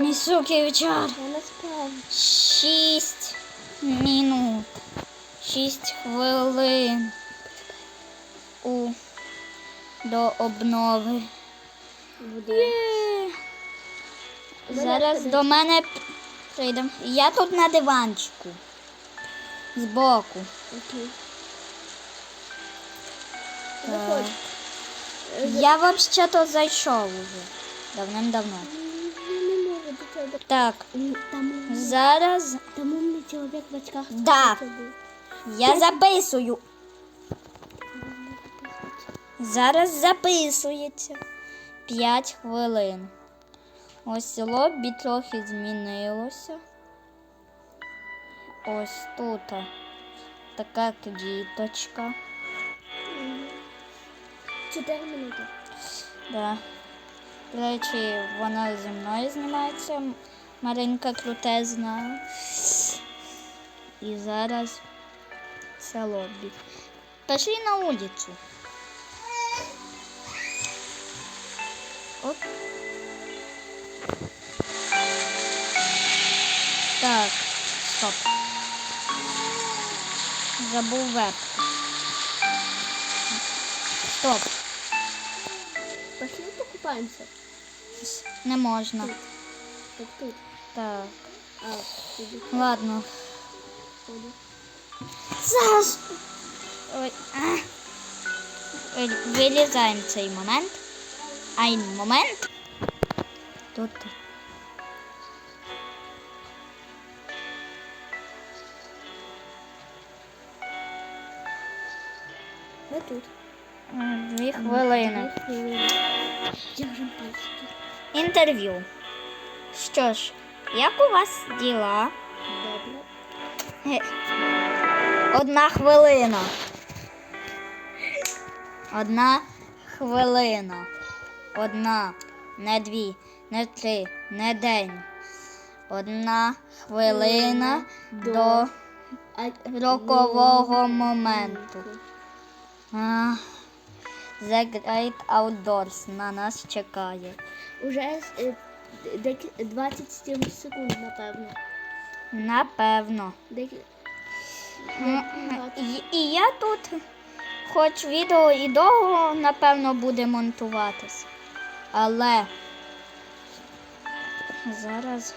Місуки вечір. Шість минут. Шість хвилин. У до обнови. Мене Зараз до мене прийде. Я тут на диванчику. Збоку. Окей. Так. Е, Я взагалі-то зайшов уже. Давним-давно. Так, зараз там умний чоловік в очках. Да. Я записую. Зараз записується. 5 хвилин. Ось лобі трохи змінилося. Ось тут така квіточка. Чотири минути. Да. До речі, вона зі мною знімається. Маринка крутезна. І зараз це лобі. Пішли на вулицю. Оп. Так, стоп. Забув веб. Стоп. Пошли покупаємося. Не можна. Так тут. Так. А, туди. Ладно. Туди. Зараз. Ой. а. Вилізаємо цей момент. Айн момент. Тут. Ми тут. Дві хвилини. Пальчики. Інтерв'ю. Що ж, як у вас діла? Добре. Одна хвилина. Одна хвилина. Одна, не дві, не три, не день. Одна хвилина до рокового моменту. А, The Great Outdoors на нас чекає. Уже е, 27 секунд, напевно. Напевно. Декі... М, І, і я тут, хоч відео і довго, напевно, буде монтуватись. Але зараз.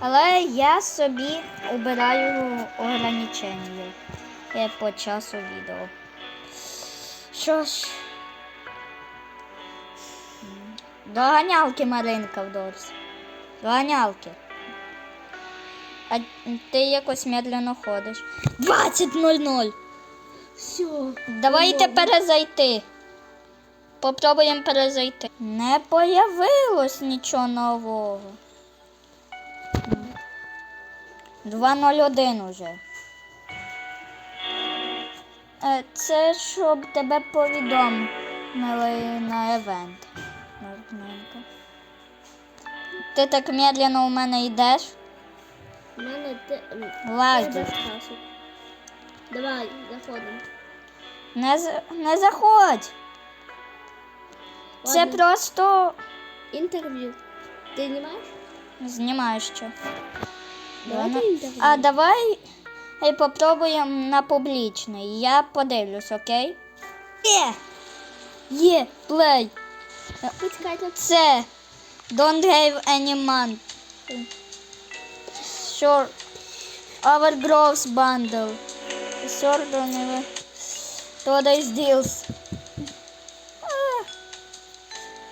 Але я собі обираю ограничення е, по часу відео. Що ж. Доганялки Маринка вдовж. Доганялки. А ти якось медленно ходиш. 20.00. Все. Давайте перезайти. Попробуємо перезайти. Не появилось нічого нового. 2.01 уже. Е, Це щоб тебе повідомили на евент. Ти так медленно у мене йдеш. У мене Ладно. без часу. Давай, заходимо. Не, не заходь. Це Ладно. просто Інтерв'ю. Ти знімаєш? знімаю ще. Давай. інтерв'ю. А давай хай попробуємо на публічний. Я подивлюсь, окей? Є! Є, плей. Це Don't have any month. Sure. Our gross bundle. Sure, don't have Today's deals.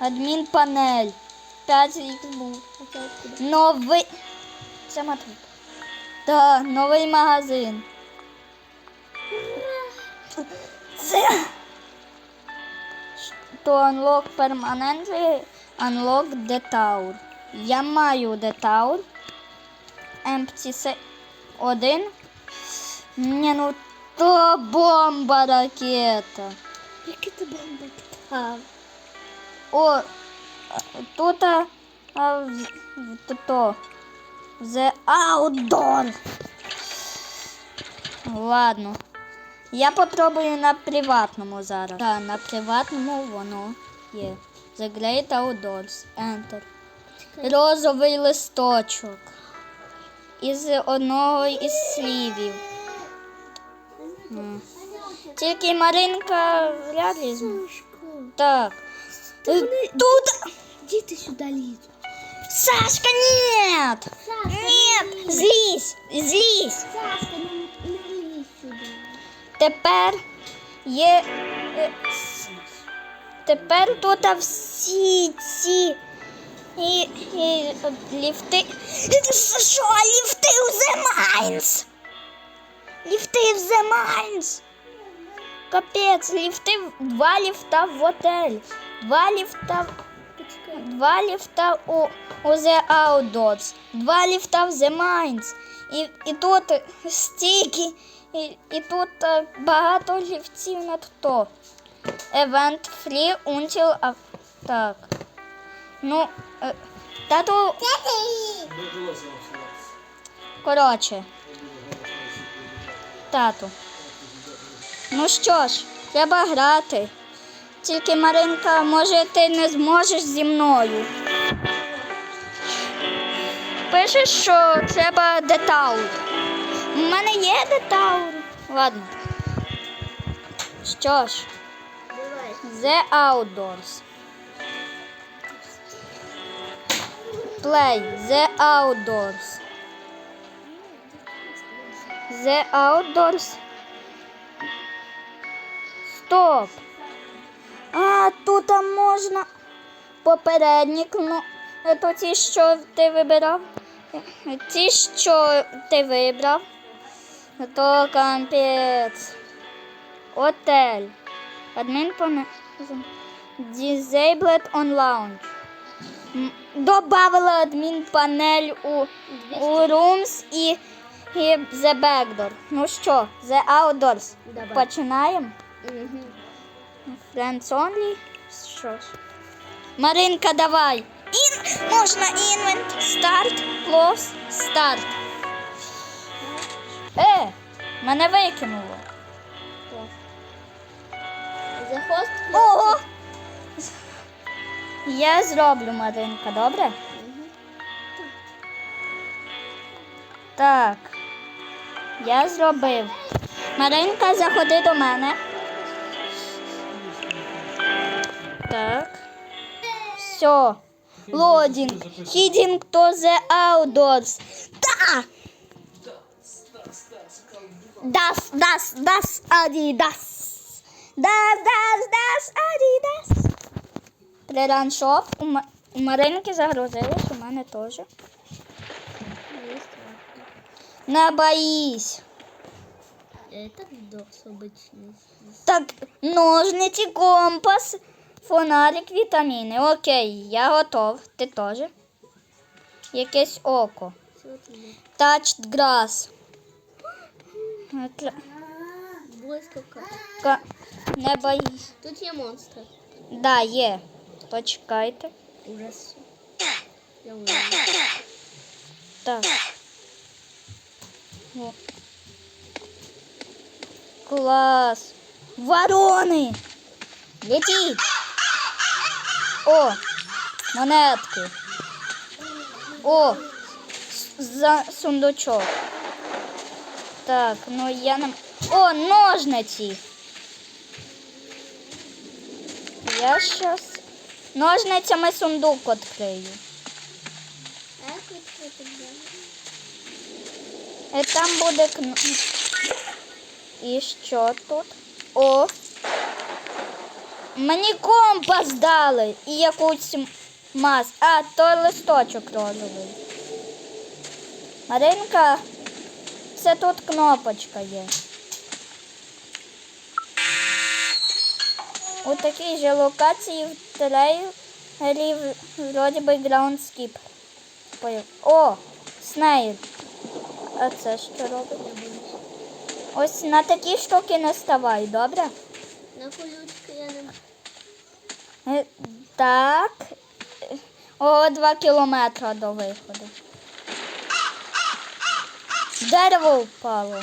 Адмін панель. 5 х був. Новий. Це матвій. Так, новий магазин. Це. To unlock permanently, unlock the tower. Я маю the tower. Empty se... Один. Ні, ну то бомба ракета. Яке ти бомба? А, О, тут а, а, то. The outdoor. Ладно. Я попробую на приватному зараз. Так, на приватному воно є. The Great Outdoors. Enter. розовий листочок із одного із слівів. М. Тільки Маринка вряд ли зна- Так. Е, Тут. Діти сюди лізуть. Сашка, нет! Сашка, Нет! Злізь! Злізь! Сашка, не, не лізь сюди. Тепер є. е, Тепер тут всі ці і, і ліфти. Що, ліфти в The Mines? Ліфти в The Mines. Капець, ліфти, два ліфта в отель. Два ліфта, два ліфта у, у The Outdoors. Два ліфта в The Mines. І, і тут стільки, і, і тут е, багато ліфтів над то. Event free until... Так. Ну, е, тату, коротше. Тату. Ну що ж, треба грати. Тільки Маринка, може, ти не зможеш зі мною. Пишеш, що треба детаур. У мене є детаур. Ладно. Що ж. The Outdoors. Play The Outdoors. The Outdoors. Стоп. А, тут можна попередник, ну, то ті, що ти вибирав. Ті, що ти вибрав. То капець. Отель. Адмін пане. Disabled on lounge. Добавила адмін панель у, у rooms і, і the backdoor. Ну що, the outdoors. Давай. Починаємо. Угу. Friends only. Що ж. Маринка, давай. Ін... Можна invent, start, close, start. Е, мене викинуло. The host. Ого! Я зроблю, Маринка, добре? Так. Я зробив. Маринка, заходи до мене. Так. Все. Лодінг. Хідінг to the outdoors. Да! Das, das, das, Adidas. Das, das, das, Adidas. Прираншов. У, Ма- у Маринки загрузилось, у мене теж. Не боїсь. Это дос обычный. Так, ножниці, компас, фонарик, вітаміни. Окей, я готов. Ти теж. Якесь око. Смотри. Touched grass. Не боїсь. Тут є монстр. Да, є. Почекайте. Ужас. Я умер. Так. О. Клас. Ворони. Летіть. О, монетки. О, за сундучок. Так, ну я нам. О, ножниці. Я щас ножницями сундук відкрию. Як відкрити? І там буде кно... І що тут? О! Мені компас дали і якусь мас. А, то листочок розовий. Маринка, це тут кнопочка є. У такій же локації в трейлері вроді би Ground Skip. О, Снейл. А це що робить? Ось на такі штуки не ставай, добре? На колючки я не Е, Так. О, два кілометри до виходу. Дерево впало.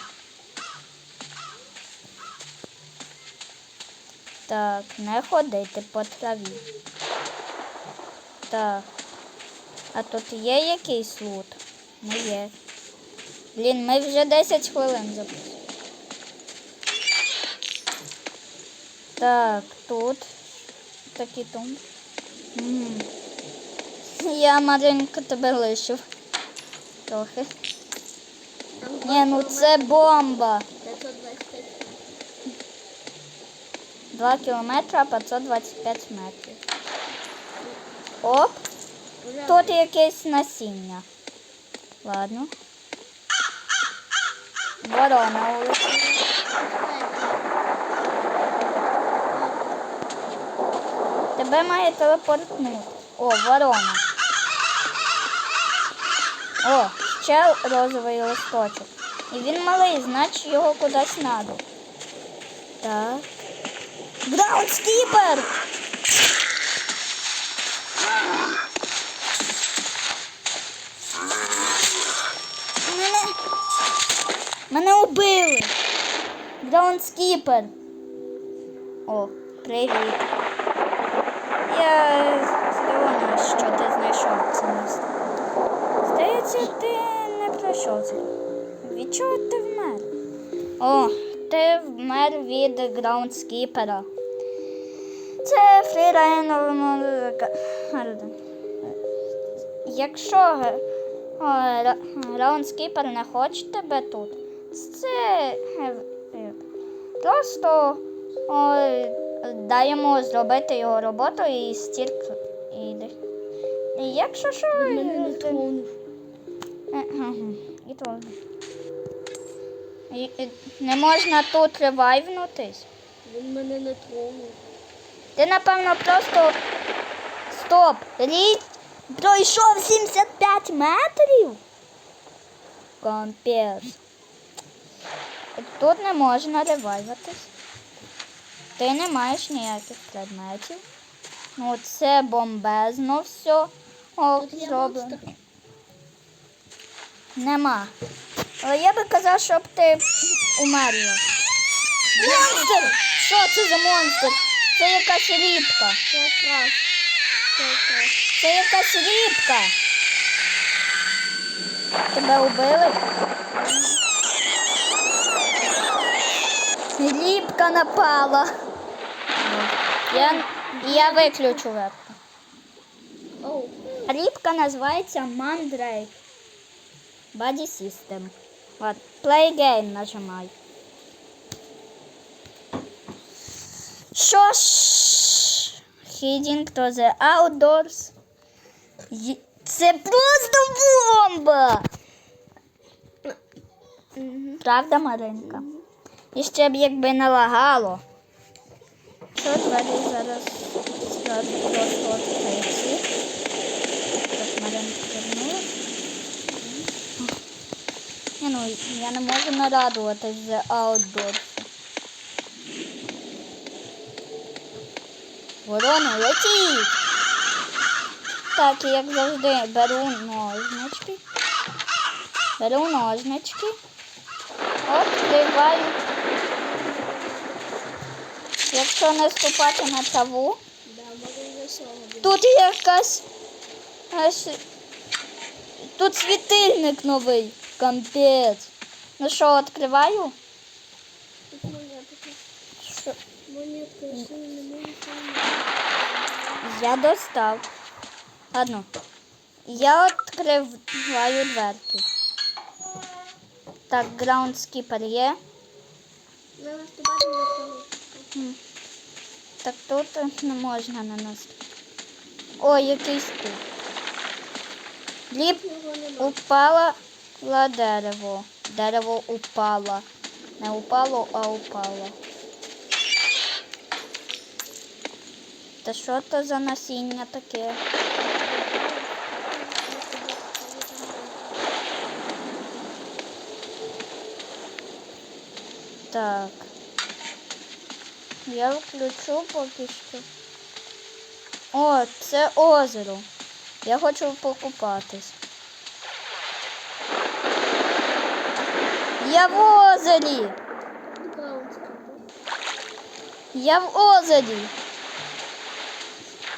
Так, не ходити по траві. Так. А тут є якийсь лут? Не є. Блін, ми вже 10 хвилин записуємо. Так, тут такі тум. М. Я Маринка тебе лишив. Трохи. Ні, ну це бомба. 525. 2 кілометри, а 525 метрів. Оп, тут якесь насіння. Ладно. Ворона улетіла. Тебе має телепортнути. О, ворона. О, ще розовий листочок. І він малий, значить його кудись надо. Так. Граундскіпер! Мене, мене убили. Граундскіпер. О, привіт. Я здивована, від граундскіпера. Це фрірайнова. Якщо ге- о, ра- граундскіпер не хоче тебе тут, це е, е, просто о, дай йому зробити його роботу і стільки іде. Якщо що, е. Е, І то. Не можна тут ревайвнутись. Він мене не тронув. Ти, напевно, просто. Стоп! Рік пройшов 75 метрів. Компець. Тут не можна ревайватись. Ти не маєш ніяких предметів. Ну, це бомбезно все. О, зроблено. Нема. Але я би казав, щоб ти умерла. Монстр! Що це за монстр? Це якась рібка. Це якраз. Це якраз. Це якась рібка. Тебе убили? Рібка напала. Я, я виключу вебку. Рібка називається Mandrake. Body System. От, play game нажимай. Що ж? Heading to the outdoors. Це просто бомба! Правда, Маринка? І ще б якби налагало. Що двері зараз зразу просто відкриті. Так, Маринка вернула. Ні, ну, я не можу нарадуватись за outdoors. Ворона, летіть! Так, і як завжди, беру ножнички. Беру ножнички. Відкриваю. Якщо не ступати на траву, тут якась. Тут світильник новий. Кампець. Ну що, відкриваю? Тут монетка. Що? Монетка, якщо не можу, то Я достав. Ладно. Я відкриваю дверки. Так, граундскіпер є. не наступати на траву. М. Так тут не можна на нас. О, якийсь тут. Ліп Його нема. упала на дерево. Дерево упало. Не упало, а упало. Та що то за насіння таке? Так. Я включу поки що. О, це озеро. Я хочу покупатись. Я в озері. Я в озері.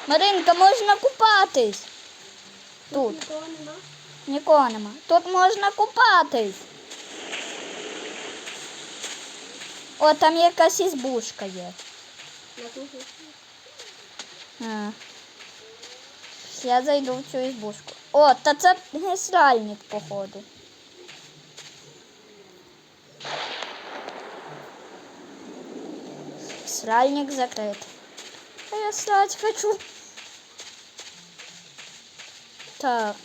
Маринка, можна купатись. Тут. Нікого нема? Тут можна купатись. О, там якась ізбушка є. А. Я зайду в цю ізбушку. О, та це гесральник, походу. Сральник закрит. А я срать хочу. Так.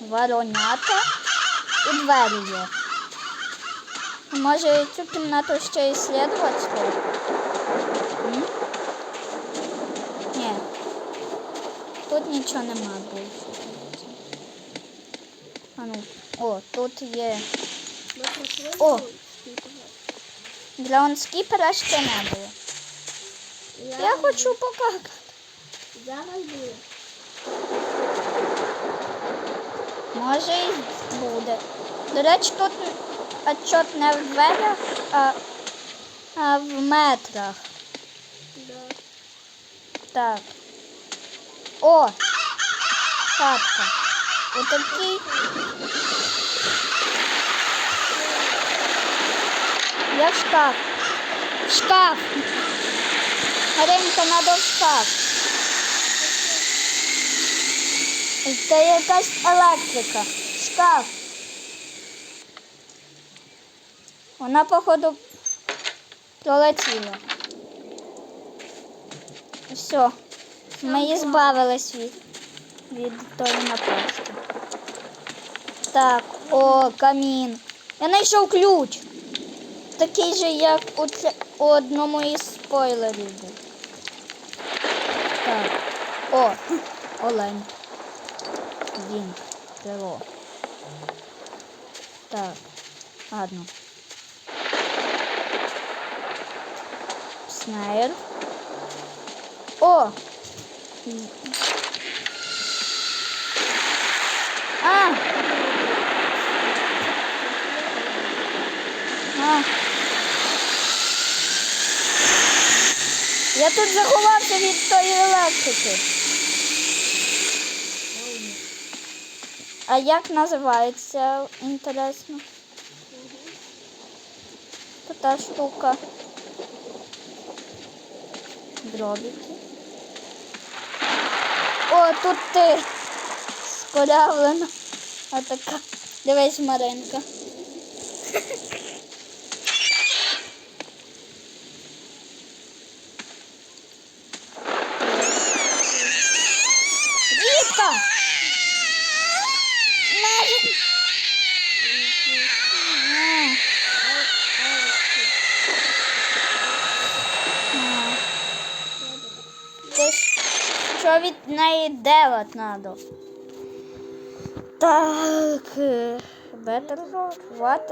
Воронята і двері є. Може цю кімнату ще іслідувати трохи? М? Ні. Тут нічого нема більше. А ну, о, тут є. Ми пройшли О. Тут, скільки? Граундскіпера ще не було. Я хочу покакати. Зараз буде. Може і буде. До речі, тут отчет не в дверях, а, а в метрах. Да. Так. О! Хатка. Отакий. Я в шкаф. В шкаф. Маринка, надо в шкаф. Це якась електрика. Шкаф. Вона, походу, пролетіла. Все. Ми її збавились від, від тої напасти. Так, о, камін. Я знайшов ключ. Такий же, як у, ц- у одному із спойлерів. Так. О, олень. Він. Перо. Так. Ладно. Снайр. О! А! А! Я тут заховався від тої електрики. А як називається, інтересно? Та штука. Дробики. О, тут ти скорявлена. А така. Дивись, Маринка. Рідка! Марин! А. А. Це ж що від неї делать надо? Так. Better. What,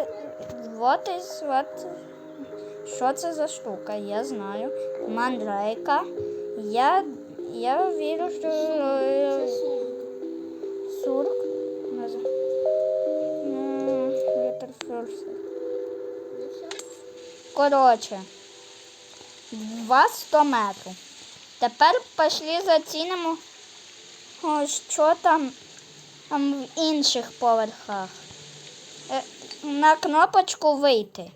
what is what? Що це за штука? Я знаю. Мандрейка. Я, я вірю, що е, сурк. Коротше, два 100 метрів. Тепер пішли зацінимо, о, що там, там в інших поверхах. Е, На кнопочку вийти.